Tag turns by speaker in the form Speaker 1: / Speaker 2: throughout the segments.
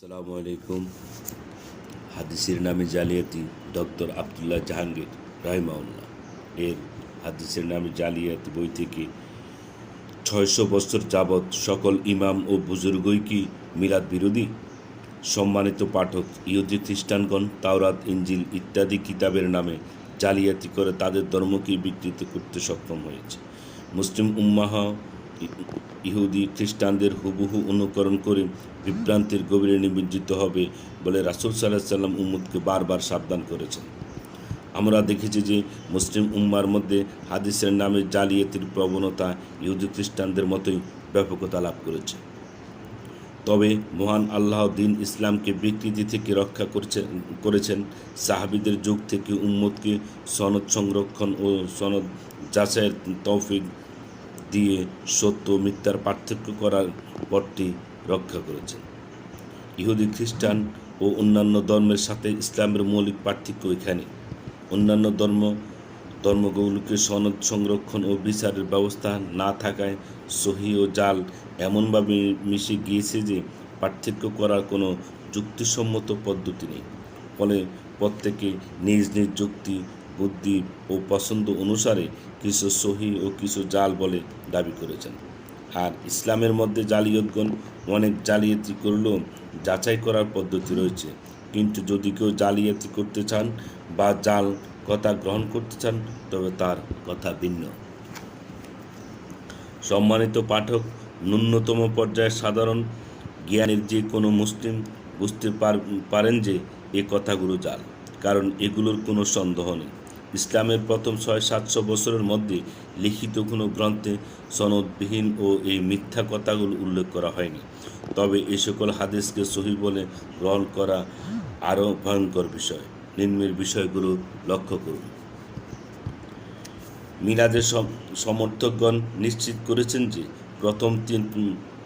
Speaker 1: আসসালামু আলাইকুম। হাদিসের নামে জালিয়াতি ডক্টর আবদুল্লাহ জাহাঙ্গীর রাহিমাউল্লাহ এর হাদিসের নামে জালিয়াতি বই থেকে ছয়শো বছর যাবৎ সকল ইমাম ও বুজুর্গই কি মিলাদ বিরোধী? সম্মানিত পাঠক, ইহুদি খ্রিস্টানগণ, তাওরাত ইঞ্জিল ইত্যাদি কিতাবের নামে জালিয়াতি করে তাদের ধর্মকে বিকৃত করতে সক্ষম হয়েছে? মুসলিম উম্মাহ ইহুদি খ্রিস্টানদের হুবহু অনুকরণ করে বিভ্রান্তির গভীরে নিমজ্জিত হবে বলে রাসুল সাল্লাহ সাল্লাম উম্মদকে বারবার সাবধান করেছেন। আমরা দেখেছি যে মুসলিম উম্মার মধ্যে হাদিসের নামে জালিয়াতির প্রবণতা ইহুদি খ্রিস্টানদের মতোই ব্যাপকতা লাভ করেছে। তবে মহান আল্লাহ দিন ইসলামকে বিকৃতি থেকে রক্ষা করছে করেছেন। সাহাবিদের যুগ থেকে উম্মতকে সনদ সংরক্ষণ ও সনদ যাচাইয়ের তৌফিক দিয়ে সত্য ও মিথ্যার পার্থক্য করার পথটি রক্ষা করেছেন। ইহুদি খ্রিস্টান ও অন্যান্য ধর্মের সাথে ইসলামের মৌলিক পার্থক্য এখানে। অন্যান্য ধর্ম, ধর্মগুলোকে সনদ সংরক্ষণ ও বিচারের ব্যবস্থা না থাকায় সহি ও জাল এমনভাবে মিশে গিয়েছে যে পার্থক্য করার কোনো যুক্তিসম্মত পদ্ধতি নেই। ফলে প্রত্যেকে নিজ নিজ যুক্তি বুদ্ধি ও পছন্দ অনুসারে কিছু সহি ও কিছু জাল বলে দাবি করেছেন। আর ইসলামের মধ্যে জালিয়তগণ অনেক জালিয়াতি করলেও যাচাই করার পদ্ধতি রয়েছে। কিন্তু যদি কেউ জালিয়াতি করতে চান বা জাল কথা গ্রহণ করতে চান, তবে তার কথা ভিন্ন। সম্মানিত পাঠক, ন্যূনতম পর্যায়ের সাধারণ জ্ঞানের যে কোনো মুসলিম বুঝতে পার- পারেন যে এ কথাগুলো জাল, কারণ এগুলোর কোনো সন্দেহ নেই। ইসলামের প্রথম ছয়, সাতশো বছরের মধ্যে লিখিত কোনো গ্রন্থে সনদবিহীন ও এই মিথ্যা কথাগুলো উল্লেখ করা হয়নি। তবে এই সকল হাদিসকে সহি বলে গ্রহণ করা আরও ভয়ঙ্কর বিষয়। নিম্নের বিষয়গুলো লক্ষ্য করুন। মিলাদের সমর্থকগণ নিশ্চিত করেছেন যে প্রথম তিন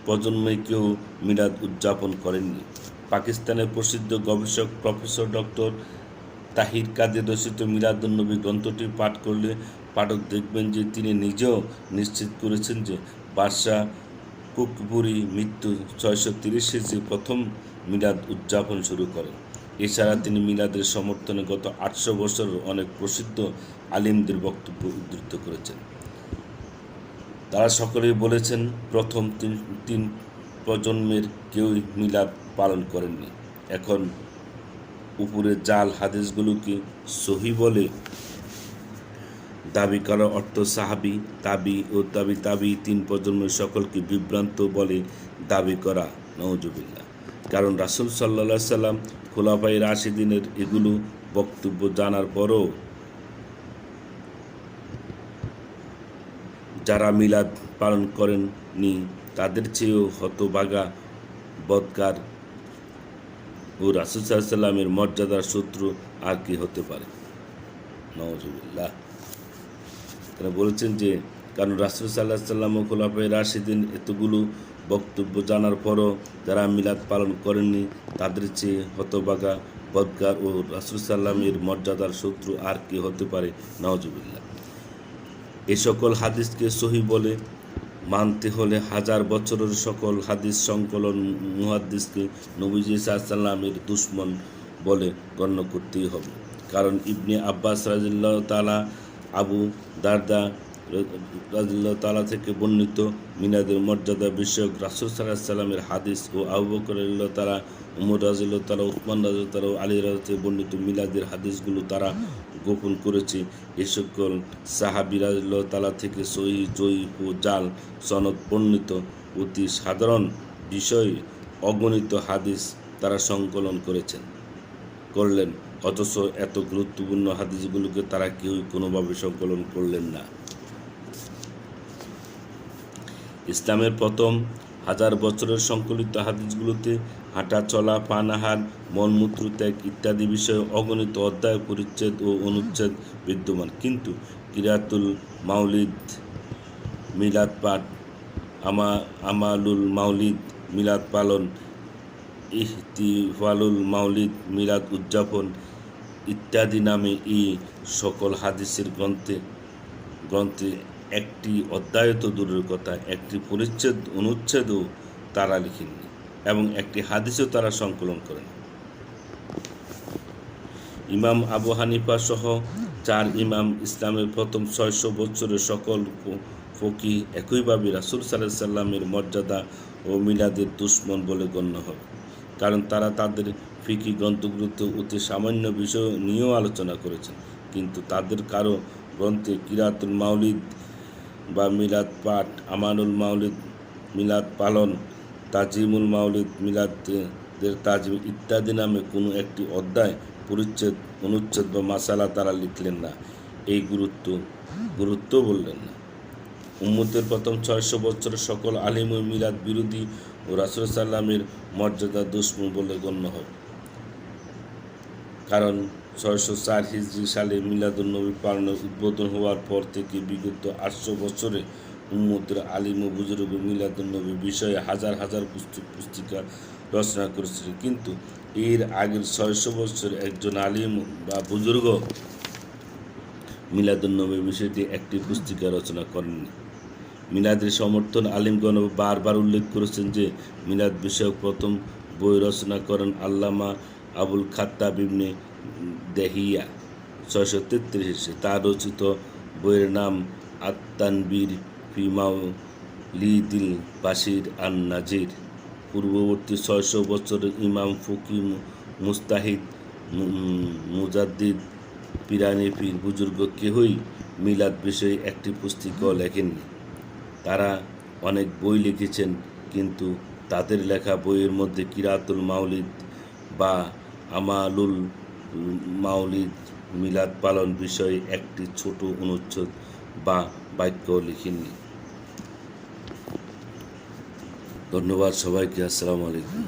Speaker 1: প্রজন্মে কেউ মিলাদ উদযাপন করেননি। পাকিস্তানের প্রসিদ্ধ গবেষক প্রফেসর ডক্টর তাহির কাদের রচিত মিলাদুন্নবী গ্রন্থটি পাঠ করলে পাঠক দেখবেন যে তিনি নিজেও নিশ্চিত করেছেন যে বাদশাহ কুকবুরি মৃত্যু ছয়শো তিরিশে যে প্রথম মিলাদ উদযাপন শুরু করেন। এছাড়া তিনি মিলাদের সমর্থনে গত আটশো বছর অনেক প্রসিদ্ধ আলিমদের বক্তব্য উদ্ধৃত করেছেন। তারা সকলেই বলেছেন, প্রথম তিন তিন প্রজন্মের কেউই মিলাদ পালন করেননি। এখন উপরে জাল হাদিসগুলোকে সহি বলে দাবি করা অর্থ সাহাবি, তাবি ও তাবি তাবি তিন প্রজন্মের সকলকে বিভ্রান্ত বলে দাবি করা নওজুবিল্লা কারণ রাসুল সাল্লা সাল্লাম খোলাফাই রাশিদিনের এগুলো বক্তব্য জানার পরও যারা মিলাদ পালন করেননি, তাদের চেয়েও হতবাগা, বদকার ও রাসুল সাল্লামের মর্যাদার শত্রু আর কি হতে পারে? নওয়াজুবিল্লাহ তারা বলেছেন যে, কারণ রাসুল সাল্লাহ সাল্লাম ও খোলাফাই রাশিদিন এতগুলো বক্তব্য জানার পরও যারা মিলাদ পালন করেননি, তাদের চেয়ে হতবাগা বদকার ও রাসুল সাল্লামের মর্যাদার শত্রু আর কি হতে পারে? নওয়াজুবিল্লাহ এ সকল হাদিসকে সহি বলে মানতে হলে হাজার বছরের সকল হাদিস সংকলন মুহাদ্দিসকে নবীজি সাল্লামের দুশ্মন বলে গণ্য করতেই হবে। কারণ ইবনে আব্বাস রাজিল্লাহ তালা আবু দারদা রাজিল্লাহ তালা থেকে বর্ণিত মিনাদের মর্যাদা বিষয়ক রাসুল সাল্লাহ সাল্লামের হাদিস ও আবু বকর তালা উমর রাজিল্লাহ তালা উসমান রাজিল্লাহ তালা ও আলী রাজ থেকে বর্ণিত মিলাদের হাদিসগুলো তারা গোপন করেছে। এ সকল সাহাবি তালা থেকে সহি জয়ী ও জাল সনদ বর্ণিত। অতি সাধারণ বিষয় অগণিত হাদিস তারা সংকলন করেছেন। করলেন, অথচ এত গুরুত্বপূর্ণ হাদিসগুলোকে তারা কেউই কোনোভাবে সংকলন করলেন না। ইসলামের প্রথম হাজার বছরের সংকলিত হাদিসগুলোতে হাঁটা, চলা, পানাহার, মলমূত্র ত্যাগ ইত্যাদি বিষয়ে অগণিত অধ্যায়, পরিচ্ছেদ ও অনুচ্ছেদ বিদ্যমান। কিন্তু কিরাতুল মাউলিদ মিলাদ পাঠ, আমা, আমালুল মাউলিদ মিলাদ পালন ইহতিফালুল মাউলিদ মিলাদ উদযাপন ইত্যাদি নামে এই সকল হাদিসের গ্রন্থে গ্রন্থে একটি অধ্যায় তো দূরের কথা একটি পরিচ্ছেদ অনুচ্ছেদও তারা লিখেননি এবং একটি হাদিসও তারা সংকলন করেন। ইমাম আবু হানিফা সহ চার ইমাম ইসলামের প্রথম ছয়শো বছরের সকল ফকি একইভাবে রাসুল সাল্লাহ সাল্লামের মর্যাদা ও মিলাদের দুশ্মন বলে গণ্য হবে, কারণ তারা তাদের ফিকি গ্রন্থগুলোতে অতি সামান্য বিষয় নিয়েও আলোচনা করেছেন, কিন্তু তাদের কারও গ্রন্থে কিরাতুল মাউলিদ বা মিলাদ পাঠ, আমানুল মাউলিদ মিলাদ পালন, তাজিমুল মাউলিদ মিলাদের তাজিম ইত্যাদি নামে কোনো একটি অধ্যায়, পরিচ্ছেদ, অনুচ্ছেদ বা মাসালা তারা লিখলেন না। এই গুরুত্ব গুরুত্ব বললেন না। উম্মতের প্রথম ছয়শো বছরের সকল আলিম ও মিলাদ বিরোধী ও রাসুল সাল্লামের মর্যাদা দুশ্মন বলে গণ্য হয়। কারণ ছয়শো চার হিজরি সালে মিলাদুন্নবী পালনের উদ্বোধন হওয়ার পর থেকে বিগত আটশো বছরে উম্মতের আলিম ও বুজুর্গ মিলাদুন্নবী বিষয়ে হাজার হাজার পুস্তক পুস্তিকা রচনা করেছিলেন কিন্তু এর আগের ছয়শো বছর একজন আলিম বা বুজুর্গ মিলাদুন্নবী বিষয়টি একটি পুস্তিকা রচনা করেননি। মিলাদের সমর্থন আলিমগণ বারবার উল্লেখ করেছেন যে মিলাদ বিষয়ক প্রথম বই রচনা করেন আল্লামা আবুল খাত্তাব ইবনে দেহিয়া। ছয়শো তেত্রিশে তার রচিত বইয়ের নাম আত্মানবীর ফিমাও লিদিল বাসির আন নাজির পূর্ববর্তী ছয়শো বছরের ইমাম ফকি মুস্তাহিদ মুজাদ্দিদ পিরানি পীর বুজুর্গ কেহই মিলাদ বিষয়ে একটি পুস্তিকাও লেখেননি। তারা অনেক বই লিখেছেন, কিন্তু তাদের লেখা বইয়ের মধ্যে কিরাতুল মাউলিদ বা আমালুল মাউলিদ মিলাদ পালন বিষয়ে একটি ছোট অনুচ্ছেদ বা বাক্য লিখিনি ধন্যবাদ সবাইকে আসসালামু আলাইকুম।